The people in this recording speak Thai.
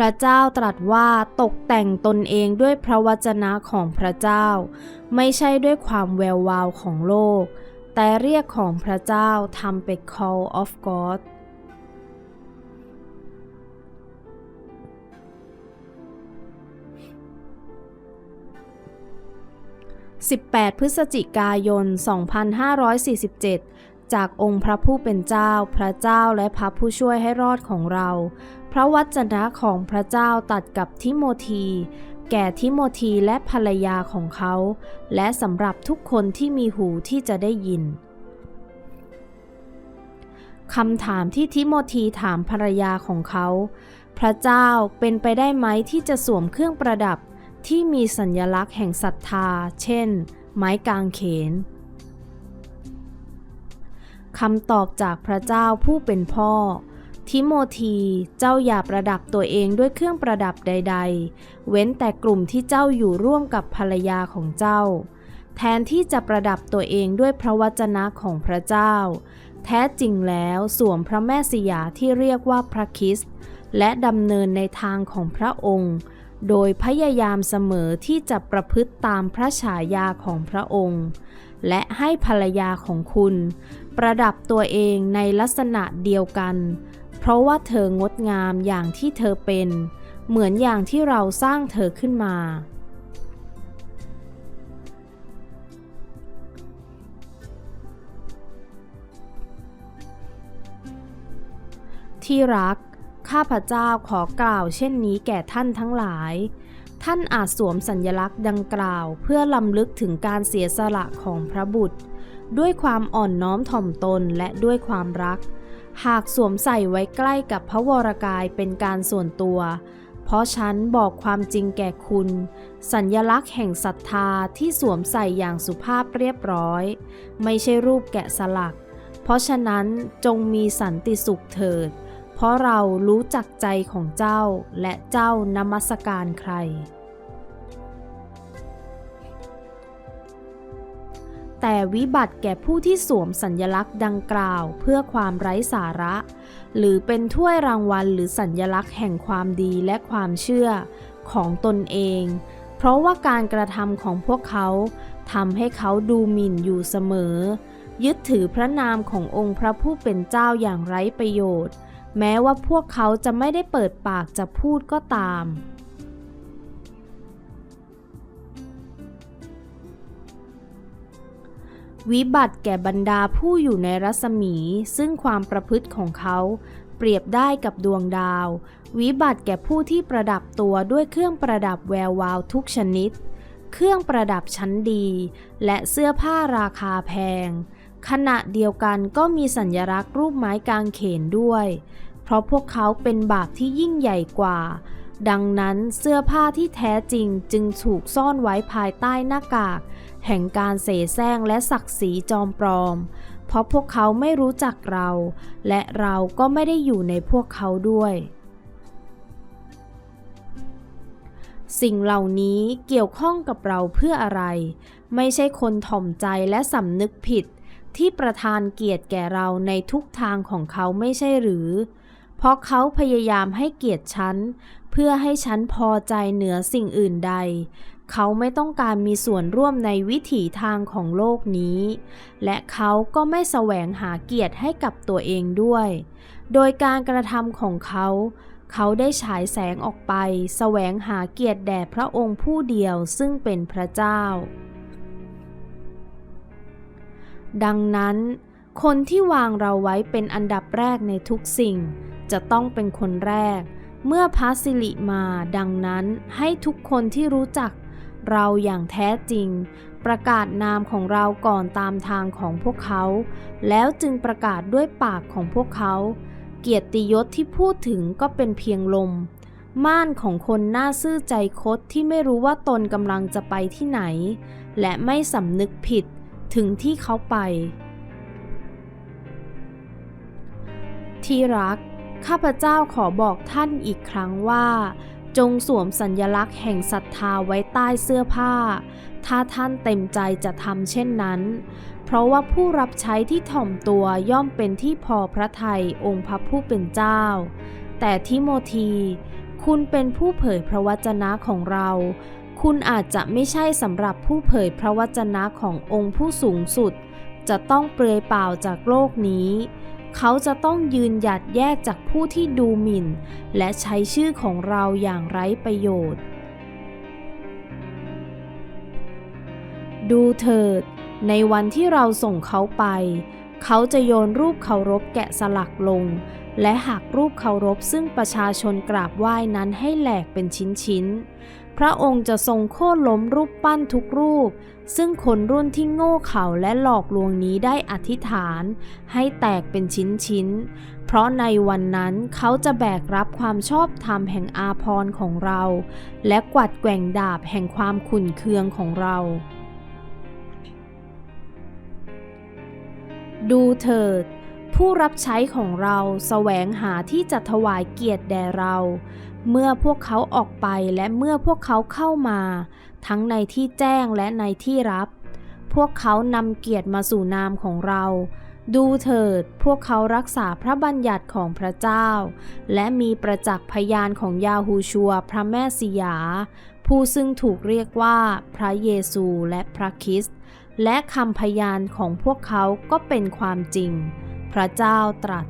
พระเจ้าตรัสว่าตกแต่งตนเองด้วยพระวจนะของพระเจ้า ไม่ใช่ด้วยความแวววาวของโลก แต่เรียกของพระเจ้าทำเป็น call of God 18 พฤศจิกายน 2547 จากองค์พระผู้เป็นเจ้า พระเจ้าและพระผู้ช่วยให้รอดของเรา พระวจนะของพระเจ้าตัดกับทิโมธี แก่ทิโมธีและภรรยาของเขา และสำหรับทุกคนที่มีหูที่จะได้ยินคำถามที่ทิโมธีถามภรรยาของเขา พระเจ้าเป็นไปได้ไหมที่จะสวมเครื่องประดับที่มีสัญลักษณ์แห่งศรัทธา เช่น ไม้กางเขน คำตอบจากพระเจ้าผู้เป็นพ่อ ทิโมธีเจ้าอย่าประดับตัวเองด้วยเครื่องประดับใด ๆ เว้นแต่กลุ่มที่เจ้าอยู่ร่วมกับภรรยาของเจ้า แทนที่จะประดับตัวเองด้วยพระวจนะของพระเจ้า แท้จริงแล้วสวมพระแม่สยาที่เรียกว่าพระคริสต์และดำเนินในทางของพระองค์ โดยพยายามเสมอที่จะประพฤติตามพระฉายาของพระองค์ และให้ภรรยาของคุณ ประดับตัวเองในลักษณะเดียวกัน เพราะว่าเธองดงามอย่างที่เธอเป็น เหมือนอย่างที่เราสร้างเธอขึ้นมา ที่รัก ข้าพเจ้าขอกล่าวเช่นนี้แก่ท่านทั้งหลาย ท่านอาจสวมสัญลักษณ์ดังกล่าว เพื่อลำลึกถึงการเสียสละของพระบุตร ด้วยความอ่อนน้อมถ่อมตนและด้วยความรัก หากสวมใส่ไว้ใกล้กับพระวรกายเป็นการส่วนตัว เพราะฉันบอกความจริงแก่คุณ สัญลักษณ์แห่งศรัทธาที่สวมใส่อย่างสุภาพเรียบร้อย ไม่ใช่รูปแกะสลัก เพราะฉะนั้นจงมีสันติสุขเถิด เพราะเรารู้จักใจของเจ้าและเจ้านมัสการใคร แต่วิบัติแก่ผู้ที่สวมสัญญลักษณ์ดังกล่าวเพื่อความไร้สาระ หรือเป็นถ้วยรางวัลหรือสัญญลักษณ์แห่งความดีและความเชื่อของตนเอง เพราะว่าการกระทำของพวกเขาทำให้เขาดูหมิ่นอยู่เสมอ ยึดถือพระนามขององค์พระผู้เป็นเจ้าอย่างไร้ประโยชน์ แม้ว่าพวกเขาจะไม่ได้เปิดปากจะพูดก็ตาม วิบัติแก่บรรดาผู้อยู่ในรัศมี ซึ่งความประพฤติของเขา เปรียบได้กับดวงดาว วิบัติแก่ผู้ที่ประดับตัวด้วยเครื่องประดับแวววาวทุกชนิด เครื่องประดับชั้นดี และเสื้อผ้าราคาแพง ขณะเดียวกันก็มีสัญลักษณ์รูปไม้กางเขนด้วย เพราะพวกเขาเป็นบาปที่ยิ่งใหญ่กว่าดังนั้นเสื้อผ้าที่แท้จริงจึงถูกซ่อนไว้ภายใต้หน้ากาก แห่งการเสแสร้งและศักดิ์ศรีจอมปลอม เพราะพวกเขาไม่รู้จักเรา และเราก็ไม่ได้อยู่ในพวกเขาด้วย สิ่งเหล่านี้เกี่ยวข้องกับเราเพื่ออะไร ไม่ใช่คนถ่อมใจและสำนึกผิด ที่ประทานเกียรติแก่เราในทุกทางของเขาไม่ใช่หรือ เพราะเขาพยายามให้เกียรติฉันเพื่อให้ฉันพอใจเหนือสิ่งอื่นใด เขาไม่ต้องการมีส่วนร่วมในวิถีทางของโลกนี้ และเขาก็ไม่แสวงหาเกียรติให้กับตัวเองด้วย โดยการกระทำของเขา เขาได้ฉายแสงออกไป แสวงหาเกียรติแด่พระองค์ผู้เดียวซึ่งเป็นพระเจ้า ดังนั้น คนที่วางเราไว้เป็นอันดับแรกในทุกสิ่ง จะต้องเป็นคนแรก เมื่อพระสิริมา ดังนั้นให้ทุกคนที่รู้จัก เราอย่างแท้จริง ประกาศนามของเราก่อนตามทางของพวกเขา แล้วจึงประกาศด้วยปากของพวกเขา เกียรติยศที่พูดถึงก็เป็นเพียงลม ม่านของคนน่าซื่อใจคดที่ไม่รู้ว่าตนกำลังจะไปที่ไหน และไม่สำนึกผิดถึงที่เขาไป ที่รักข้าพเจ้าขอบอกท่านอีกครั้งว่า จงสวมสัญญลักษณ์แห่งศรัทธาไว้ใต้เสื้อผ้า ถ้าท่านเต็มใจจะทำเช่นนั้น เพราะว่าผู้รับใช้ที่ถ่อมตัวย่อมเป็นที่พอพระทัยองค์พระผู้เป็นเจ้า แต่ทิโมธี คุณเป็นผู้เผยพระวจนะของเรา คุณอาจจะไม่ใช่สำหรับผู้เผยพระวจนะขององค์ผู้สูงสุด จะต้องเปลือยเปล่าจากโลกนี้ เขาจะต้องยืนหยัดแยกจากผู้ที่ดูหมิ่น และใช้ชื่อของเราอย่างไร้ประโยชน์ ดูเถิด ในวันที่เราส่งเขาไป เขาจะโยนรูปเคารพแกะสลักลง และหักรูปเคารพซึ่งประชาชนกราบไหว้นั้นให้แหลกเป็นชิ้นๆ พระองค์จะทรงโค่นล้มรูปปั้นทุกรูป ซึ่งคนรุ่นที่โง่เขลาและหลอกลวงนี้ได้อธิษฐาน ให้แตกเป็นชิ้นๆ เพราะในวันนั้นเขาจะแบกรับความชอบธรรมแห่งอาพรของเรา และกวัดแกว่งดาบแห่งความขุ่นเคืองของเราดูเถิด ผู้รับใช้ของเราแสวงหาที่จะถวายเกียรติแด่เรา เมื่อพวกเขาออกไปและเมื่อพวกเขาเข้ามา ทั้งในที่แจ้งและในที่รับ พวกเขานำเกียรติมาสู่นามของเรา ดูเถิดพวกเขารักษาพระบัญญัติของพระเจ้า และมีประจักษ์พยานของยาฮูชัวพระแม่สิยา ผู้ซึ่งถูกเรียกว่าพระเยซูและพระคริสต์และคำพยานของพวกเขาก็เป็นความจริง ระเจ้าตรัส